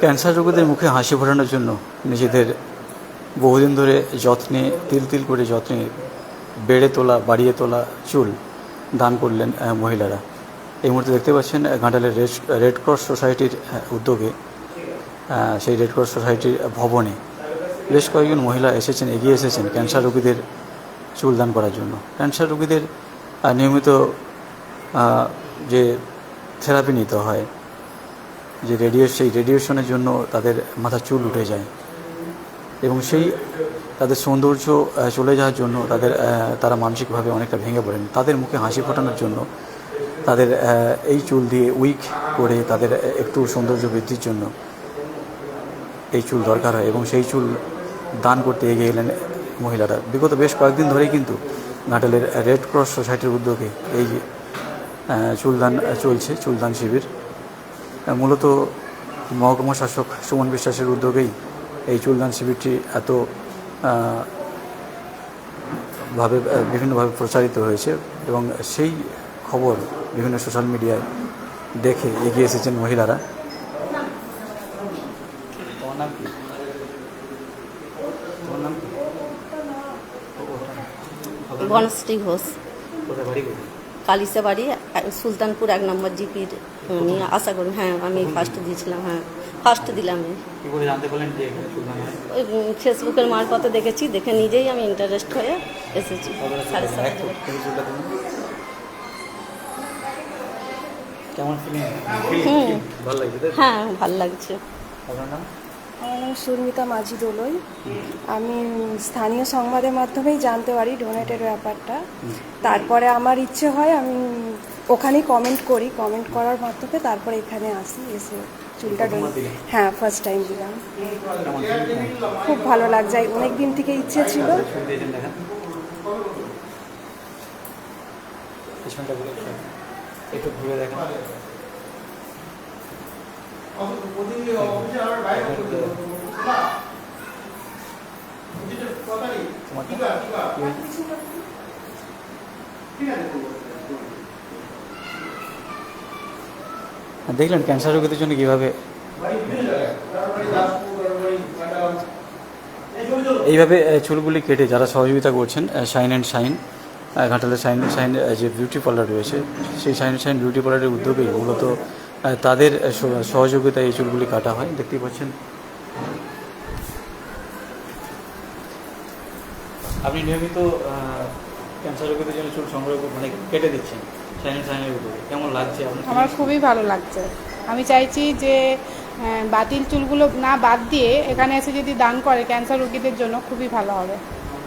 Cancer রোগীদের মুখে হাসি ফোটানোর জন্য নিজেদের বহুদিন ধরে যত্নে, তিল তিল করে যত্নে বেড়ে তোলা, বাড়িয়ে তোলা চুল দান করলেন মহিলারা। এই মুহূর্তে দেখতে পাচ্ছেন ঘাটালের রেড রেড ক্রস সোসাইটির উদ্যোগে সেই রেড ক্রস সোসাইটির ভবনে বেশ কয়েকজন মহিলা এসেছেন, এগিয়ে এসেছেন ক্যান্সার রোগীদের চুল দান করার জন্য। ক্যান্সার রোগীদের নিয়মিত যে থেরাপি নিতে হয় যে রেডিও, সেই রেডিয়েশনের জন্য তাদের মাথার চুল উঠে যায়। এবং সেই তাদের সৌন্দর্য চলে যাওয়ার জন্য তাদের তারা মানসিকভাবে অনেকটা ভেঙে পড়েন। তাদের মুখে হাসি ফোটানোর জন্য তাদের এই চুল দিয়ে উইক করে তাদের একটু সৌন্দর্য বৃদ্ধির জন্য এই চুল দরকার হয় এবং সেই চুল দান করতে এগিয়ে এলেন মহিলারা। বিগত বেশ কয়েকদিন ধরেই কিন্তু ঘাটালের রেড ক্রস সোসাইটির উদ্যোগে এই চুলদান, চলছে চুলদান শিবির। মূলত মহকুমা শাসক সুমন বিশ্বাসের উদ্যোগেই এই চুলদান শিবিরটি এত ভাবে বিভিন্নভাবে প্রচারিত হয়েছে এবং সেই খবর বিভিন্ন সোশ্যাল মিডিয়ায় দেখে এগিয়ে এসেছেন মহিলারা। বনশ্রী ঘোষ। কালিসা বাড়ি সুলতানপুর এক নম্বর জিপির আমি আশা করি হ্যাঁ আমি ফার্স্ট দিয়েছিলাম হ্যাঁ ফার্স্ট দিলাম। ওই ফেসবুকের মারফতে দেখেছি দেখে নিজেই আমি ইন্টারেস্ট হয়ে এসেছি। সাড়ে সাত? হ্যাঁ ভালো লাগছে। আপনার নাম? সুরমিতা মাঝি দোলই। আমি স্থানীয় সংবাদের মাধ্যমেই জানতে পারি ডোনেটের ব্যাপারটা। তারপরে আমার ইচ্ছে হয় আমি ওখানেই কমেন্ট করি। কমেন্ট করার মাধ্যমে তারপরে এখানে আসি এসে চুলটা হ্যাঁ ফার্স্ট টাইম দিলাম। খুব ভালো লাগছে। অনেক দিন থেকে ইচ্ছে ছিল। দিয়েছেন দেখেন। হয়েছে? দেখলেন ক্যান্সার রোগীদের জন্য কীভাবে এইভাবে চুলগুলি কেটে যারা সহযোগিতা করছেন শাইন অ্যান্ড শাইন ঘাটালের শাইন শাইন যে বিউটি পার্লার রয়েছে, সেই শাইন শাইন বিউটি পার্লারের উদ্যোগেই মূলত তাদের সহযোগিতায় এই চুলগুলি কাটা হয়। দেখতেই পাচ্ছেন। আপনি নিয়মিত ক্যান্সার রোগীদের জন্য চুল সংগ্রহ করে- মানে কেটে দিচ্ছেন শাইন অ্যান্ড শাইনের কেমন লাগছে? আমার খুবই ভালো লাগছে। আমি চাইছি যে বাতিল চুলগুলো না বাদ দিয়ে এখানে এসে যদি দান করে ক্যান্সার রোগীদের জন্য খুবই ভালো হবে।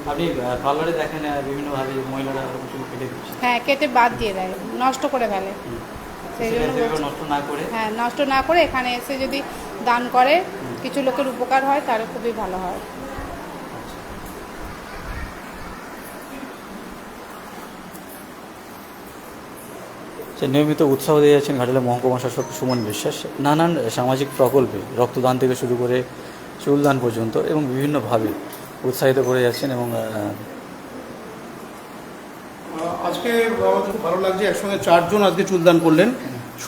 আপনি পার্লারে দেখেন বিভিন্নভাবে মহিলারা চুল কেটে দিচ্ছে। হ্যাঁ কেটে বাদ দিয়ে দেয় নষ্ট করে ফেলে। সেই জন্য নষ্ট না করে। হ্যাঁ নষ্ট না করে এখানে এসে যদি দান করে কিছু লোকের উপকার হয় তাহলে খুবই ভালো হয়। সে নিয়মিত উৎসাহ দিয়ে যাচ্ছেন ঘাটালের মহকুমা শাসক সুমন বিশ্বাস। নানান সামাজিক প্রকল্পে রক্তদান থেকে শুরু করে চুলদান পর্যন্ত এবং বিভিন্নভাবে উৎসাহিত করে যাচ্ছেন এবং আজকে আমার খুব ভালো লাগছে একসঙ্গে চারজন আজকে চুলদান করলেন।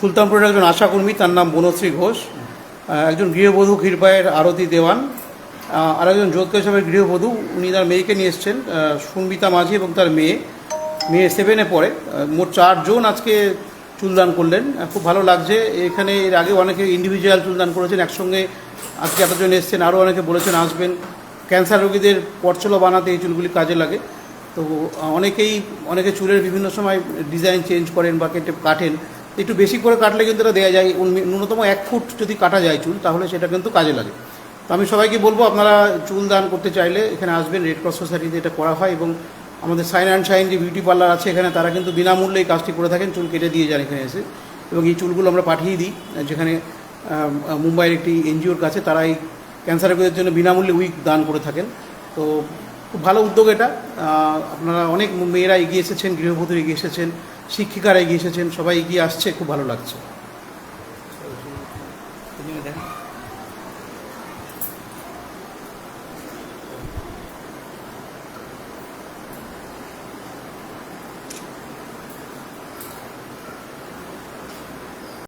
সুলতানপুরের একজন আশাকর্মী তার নাম বনশ্রী ঘোষ। একজন গৃহবধূ ক্ষীরপায়ের আরতি দেওয়ান। আর একজন যোধ হিসাবে গৃহবধূ উনি তার মেয়েকে নিয়ে এসছেন আহ, মাঝি এবং তার মেয়ে। মেয়ে সেভেনে পড়ে। মোট চারজন আজকে চুলদান করলেন। খুব ভালো লাগছে। এখানে এর আগে অনেকে ইন্ডিভিজুয়াল চুলদান করেছেন একসঙ্গে আজকে এতজন এসছেন আরও অনেকে বলেছেন আসবেন। ক্যান্সার রোগীদের পরচলো বানাতে এই চুলগুলি কাজে লাগে। তো অনেকেই, অনেকে চুলের বিভিন্ন সময় ডিজাইন চেঞ্জ করেন বা কেটে কাটেন। একটু বেশি করে কাটলে কিন্তু এটা দেওয়া যায়। ন্যূনতম এক ফুট যদি কাটা যায় চুল, তাহলে সেটা কিন্তু কাজে লাগে। তো আমি সবাইকে বলব, আপনারা চুল দান করতে চাইলে এখানে আসবেন রেড ক্রস সোসাইটিতে এটা করা হয় এবং আমাদের সাইন অ্যান্ড সাইন যে বিউটি পার্লার আছে এখানে তারা কিন্তু বিনামূল্যে এই কাজটি করে থাকেন, চুল কেটে দিয়ে যান এখানে এসে। এবং এই চুলগুলো আমরা পাঠিয়ে দিই, যেখানে মুম্বাইয়ের একটি এনজিওর কাছে তারা এই ক্যান্সার রোগীদের জন্য বিনামূল্যে উইক দান করে থাকেন। তো খুব ভালো উদ্যোগ এটা। আপনারা অনেক মেয়েরা এগিয়ে এসেছেন গৃহবধূ এগিয়ে এসেছেন, শিক্ষিকারা এগিয়ে এসেছেন, সবাই এগিয়ে আসছে, খুব ভালো লাগছে।